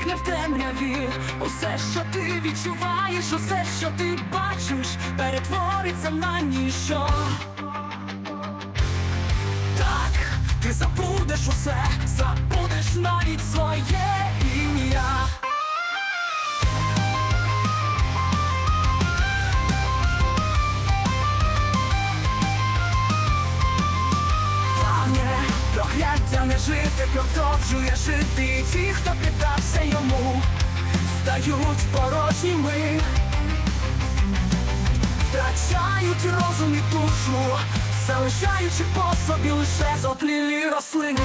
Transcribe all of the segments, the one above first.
зникне в темряві. Усе, що ти відчуваєш, усе, що ти бачиш, перетвориться на ніщо. Так, ти забудеш усе, забудеш навіть своє не жити, продовжує жити. Ті, хто піддався йому, стають порожніми, втрачають розум і душу, залишаючи по собі лише зотлілі рослини.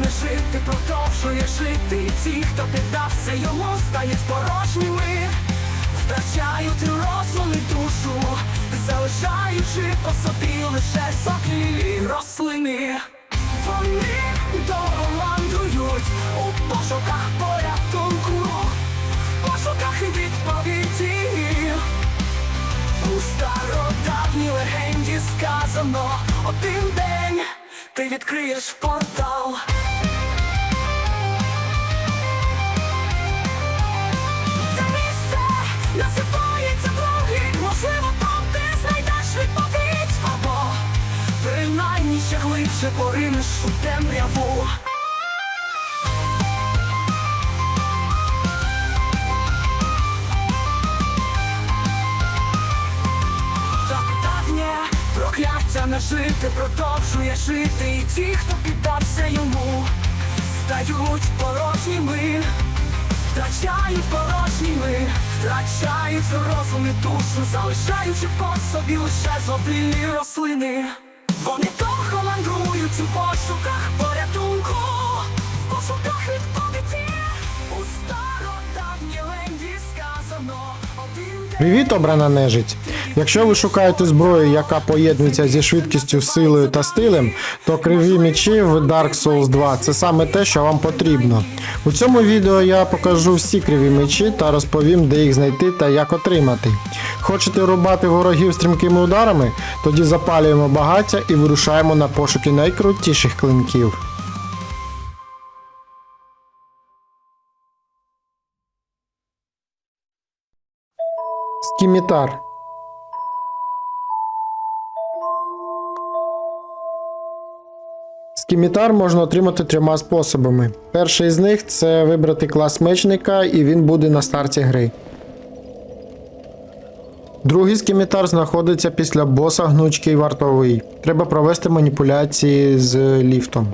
Не жити, продовжує жити. Ті, хто піддався йому, стають порожніми, втрачають розум і душу, залишаючи по собі лише соклі рослини. Вони доландують у пошуках порятунку, в пошуках відповіді. У стародавній легенді сказано один день ти відкриєш портал. Ще поринеш у темряву. Прокляття не жити продовжує жити. І ті, хто піддався йому, стають порожніми. Втрачають порожніми, втрачають розум і душу, залишаючи по собі лише зоблілі рослини. Вони у пошуках порятунку, в пошуках відповіді. У стародавній ленді сказано. Привіт, обрана нежить! Якщо ви шукаєте зброю, яка поєднується зі швидкістю, силою та стилем, то криві мечі в Dark Souls 2 це саме те, що вам потрібно. У цьому відео я покажу всі криві мечі та розповім, де їх знайти та як отримати. Хочете рубати ворогів стрімкими ударами? Тоді запалюємо багаття і вирушаємо на пошуки найкрутіших клинків. Скімітар Скімітар можна отримати трьома способами. Перший з них це вибрати клас мечника, і він буде на старті гри. Другий скімітар знаходиться після боса гнучкий вартовий. Треба провести маніпуляції з ліфтом.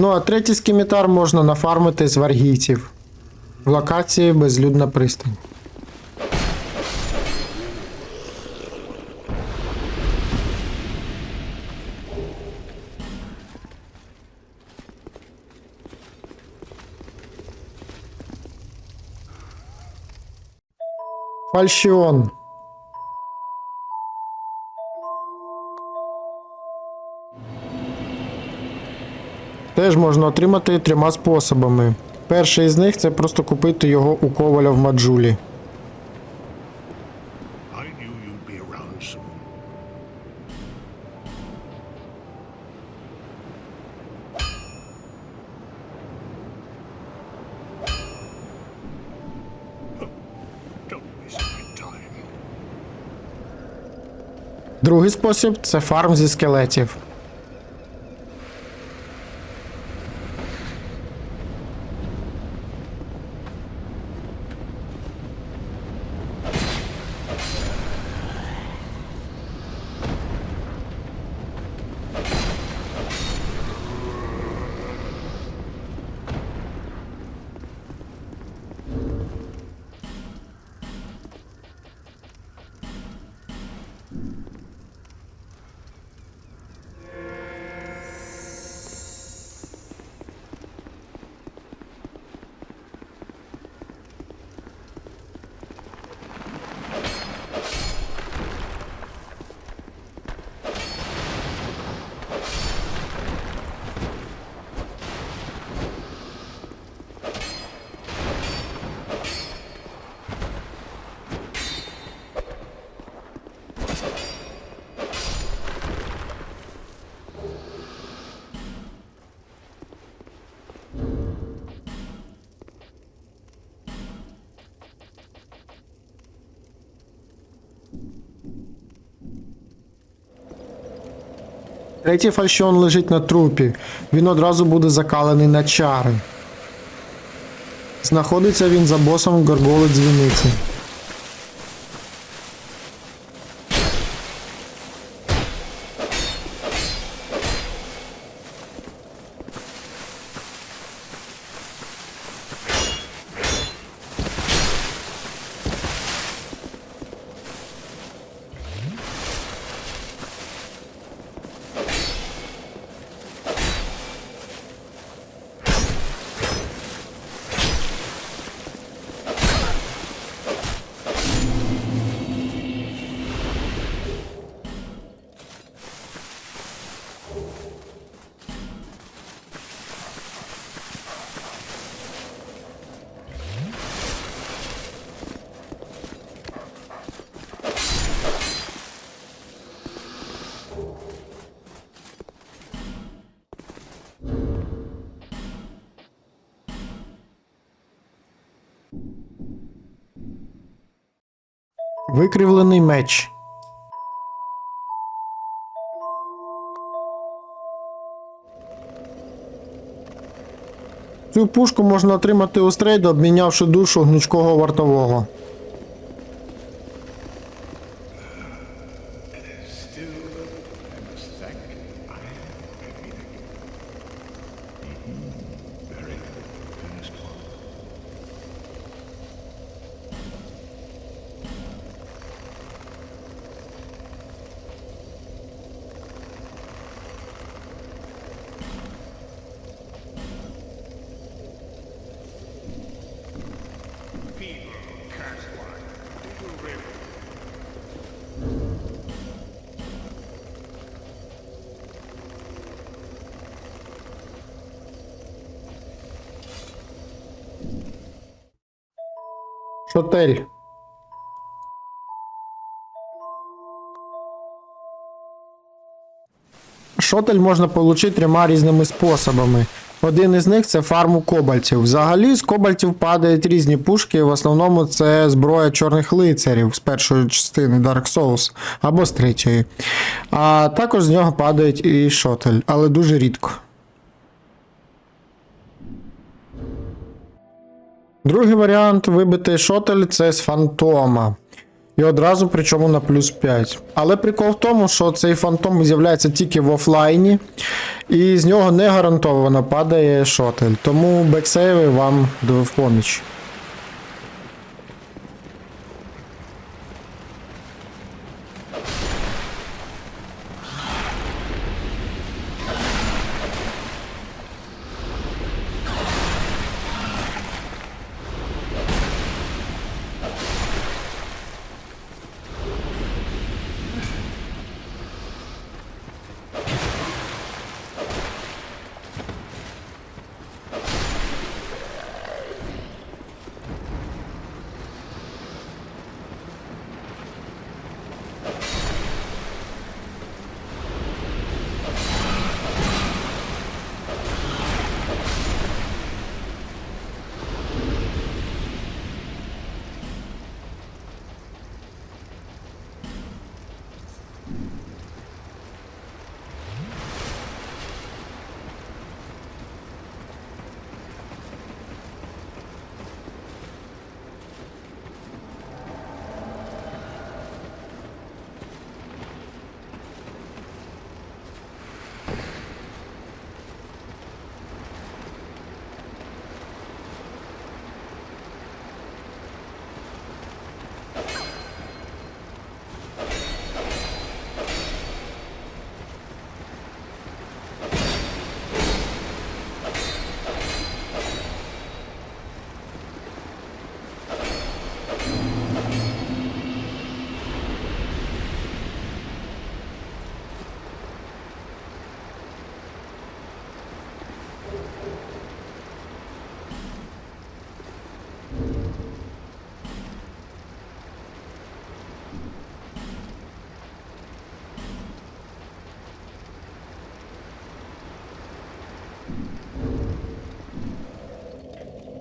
Ну а третій скімітар можна нафармити з варгійців. В локації безлюдна пристань. Фальшіон. Теж можна отримати трьома способами. Перший з них це просто купити його у коваля в Маджулі. Другий спосіб це фарм зі скелетів. Третій фальшон лежить на трупі. Він одразу буде закалений на чари. Знаходиться він за босом горголи дзвіниці. Викривлений меч. Цю пушку можна отримати у стрейду, обмінявши душу гнучкого вартового. Шотель. Шотель можна отримати трьома різними способами. Один із них це фарму кобальтів. Взагалі з кобальтів падають різні пушки, в основному це зброя чорних лицарів з першої частини Dark Souls або з третьої. А також з нього падають і шотель, але дуже рідко. Другий варіант вибити шотель це з фантома. І одразу причому на плюс 5. Але прикол в тому, що цей фантом з'являється тільки в офлайні, і з нього не гарантовано падає шотель. Тому бексейви вам в поміч.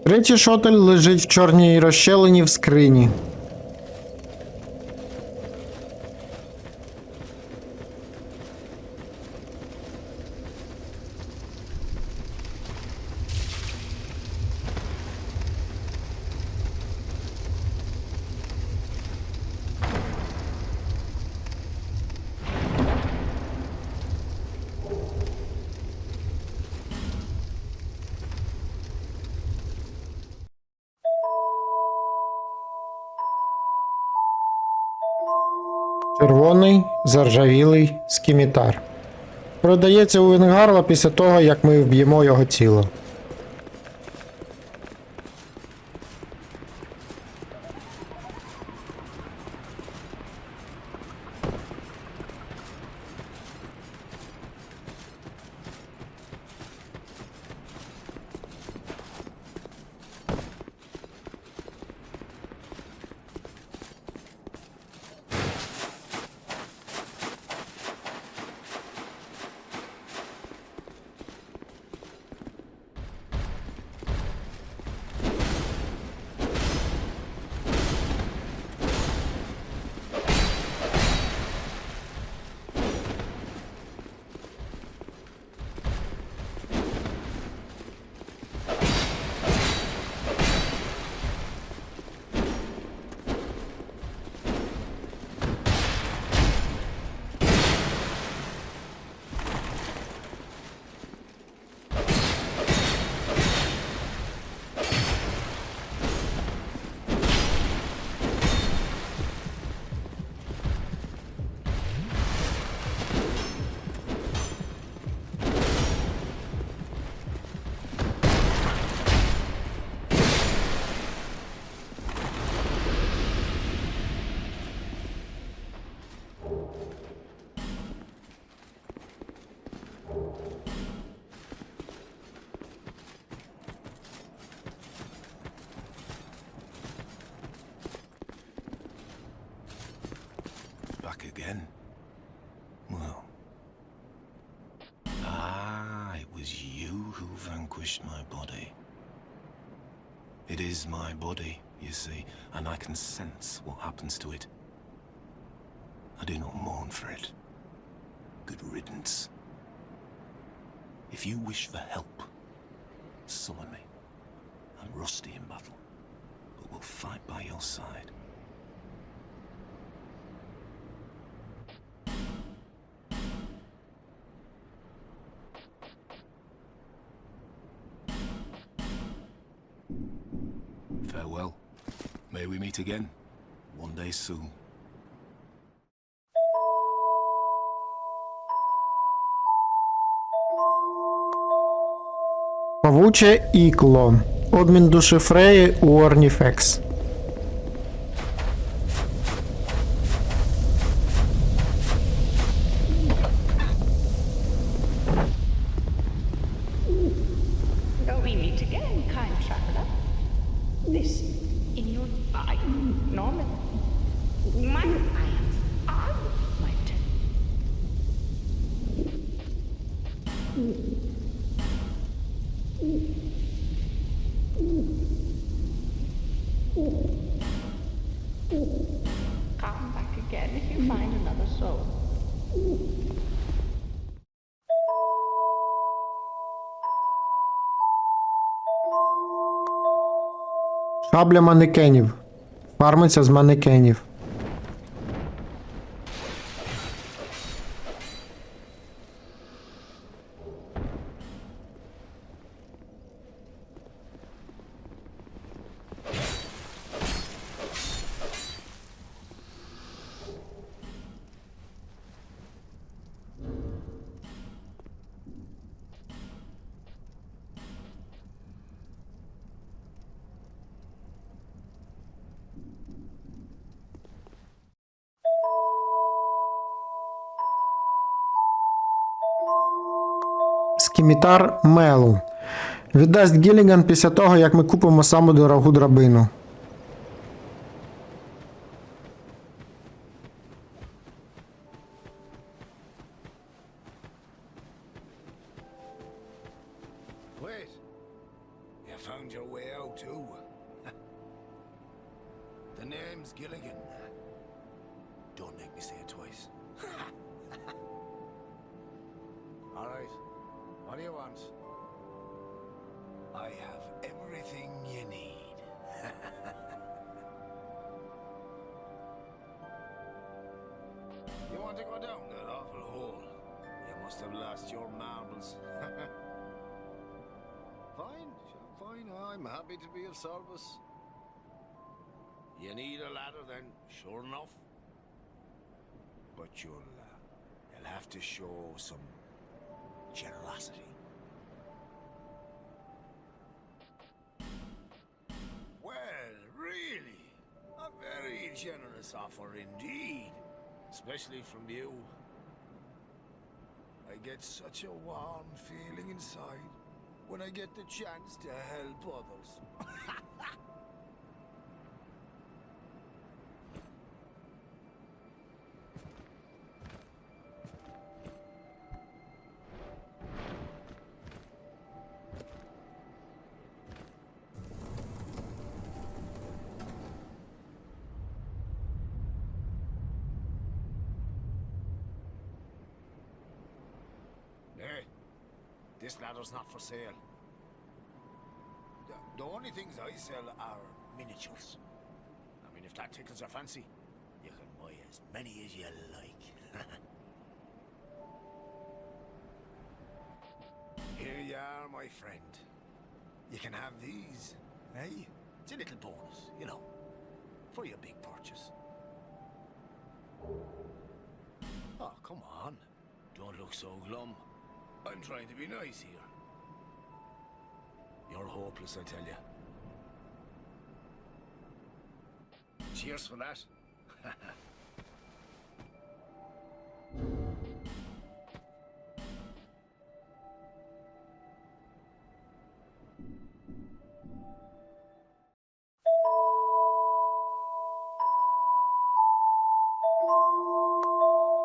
Третій шотель лежить в чорній розщелині в скрині. Червоний заржавілий скімітар. Продається у Венгарла після того, як ми вб'ємо його тіло. Vanquished my body. It is my body, you see, and I can sense what happens to it. I do not mourn for it. Good riddance. If you wish for help, summon me. I'm rusty in battle, but will fight by your side. meet again, one day soon. Павуче ікло. Обмін душі Фреї у Орніфекс. Shall we meet again, kind traveler? This in your eye, Norman. My eyes are my Шабля манекенів. Фармиться з манекенів. Скімітар Мелу. Віддасть Гіліган після того, як ми купимо саму дорогу драбину. Don't make me say it twice. All right. What do you want? I have everything you need. you want to go down that awful hole? You must have lost your marbles. Fine, fine. I'm happy to be of service. You need a ladder then, sure enough. but you'll, uh, you'll have to show some generosity. Well, really, a very generous offer indeed, especially from you. I get such a warm feeling inside when I get the chance to help others. this ladder's not for sale. The, the only things I sell are miniatures. I mean, if that tickles your fancy, you can buy as many as you like. Here you are, my friend. You can have these, eh? It's a little bonus, you know, for your big purchase. Oh, come on. Don't look so glum. I'm trying to be nice here. You're hopeless, I tell you. Cheers for that.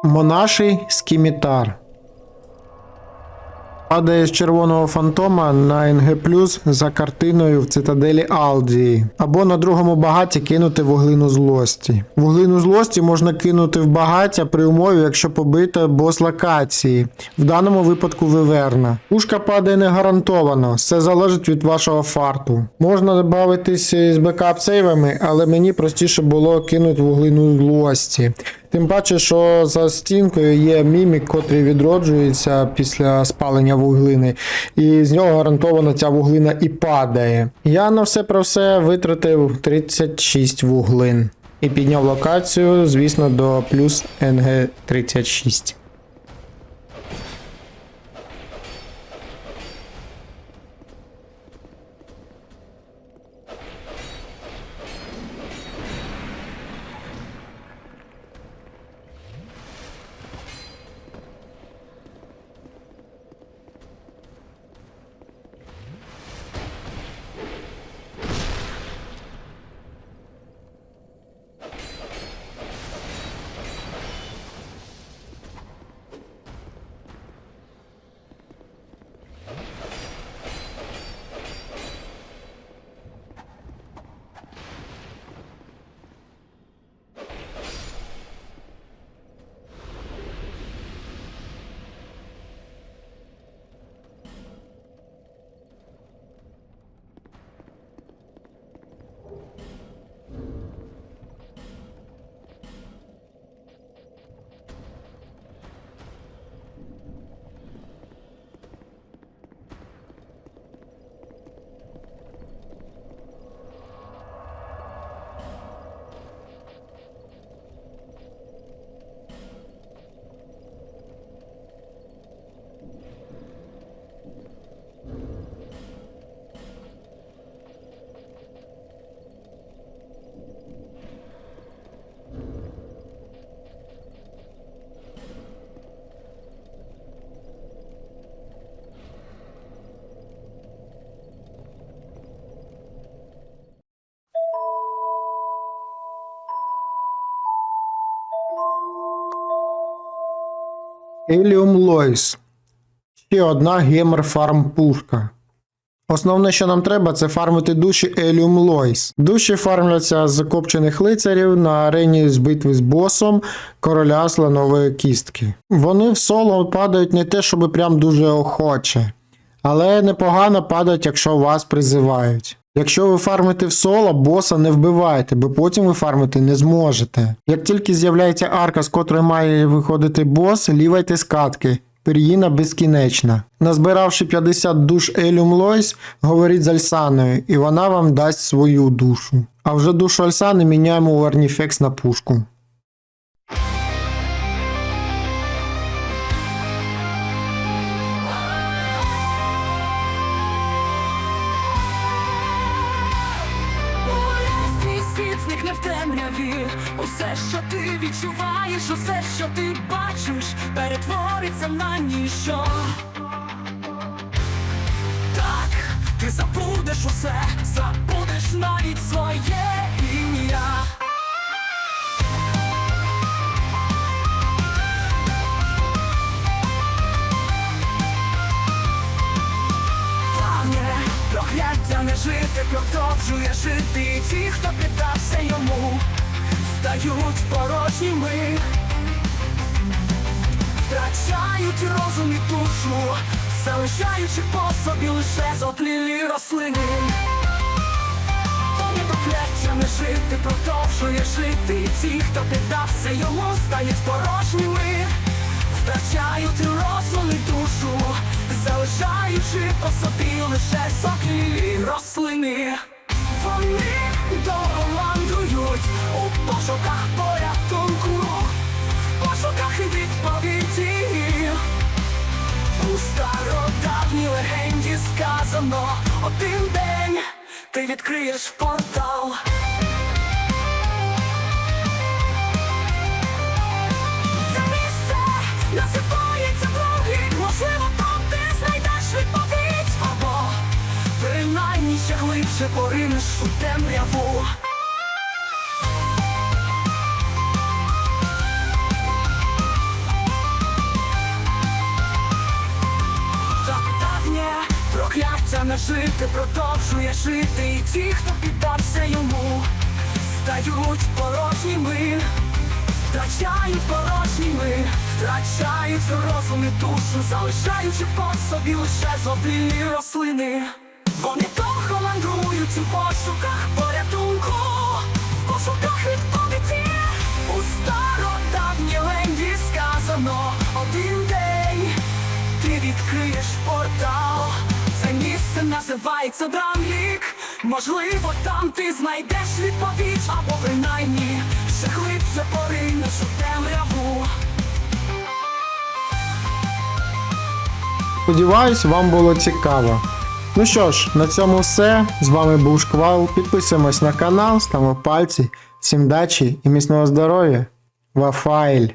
Монаший скімітар. Падає з червоного фантома на НГ за картиною в цитаделі Алдії. Або на другому багаті кинути вуглину злості. Вуглину злості можна кинути в багаття при умові, якщо побита бос локації. В даному випадку виверна. Пушка падає не гарантовано, все залежить від вашого фарту. Можна бавитись з бекап-сейвами, але мені простіше було кинути вуглину злості. Тим паче, що за стінкою є мімік, котрий відроджується після спалення вуглини, і з нього гарантовано ця вуглина і падає. Я на все про все витратив 36 вуглин і підняв локацію, звісно, до плюс НГ 36. Еліум Лойс. Ще одна гемер фарм пушка. Основне, що нам треба, це фармити душі Еліум Лойс. Душі фармляться з копчених лицарів на арені з битви з босом короля слонової кістки. Вони в соло падають не те, щоб прям дуже охоче, але непогано падають, якщо вас призивають. Якщо ви фармите в соло, боса не вбивайте, бо потім ви фармити не зможете. Як тільки з'являється арка, з котрої має виходити бос, лівайте скатки. катки. Пір'їна безкінечна. Назбиравши 50 душ Елюм Лойс, говоріть з Альсаною, і вона вам дасть свою душу. А вже душу Альсани міняємо у Арніфекс на пушку. Перетвориться на ніщо. Так, ти забудеш усе, забудеш навіть своє ім'я. Прокляття не жити, продовжує жити. Ті, хто піддався йому, стають порожніми, втрачають розум і душу, залишаючи по собі лише зотлілі рослини. Пане, прокляття не жити, продовжує жити. І ті, хто піддався йому, стають порожніми, втрачають розум і душу, залишаючи по собі лише соклі рослини. Вони довго мандрують у пошуках порятунку, ти відкриєш портал. Це місце називається другий Можливо, там ти знайдеш відповідь. Або принаймні ще глибше поринеш у темряву прокляття не жити продовжує жити. І ті, хто піддався йому, стають порожніми. Втрачають порожніми, втрачають розум і душу, залишаючи по собі лише зоблілі рослини. Вони довго мандрують у пошуках порятунку, називається Драмлік. Можливо, там ти знайдеш відповідь, або принаймні ще глибше поринеш у темряву. Сподіваюсь, вам було цікаво. Ну що ж, на цьому все. З вами був Шквал. Підписуємось на канал, ставимо пальці. Всім дачі і міцного здоров'я. Вафайль!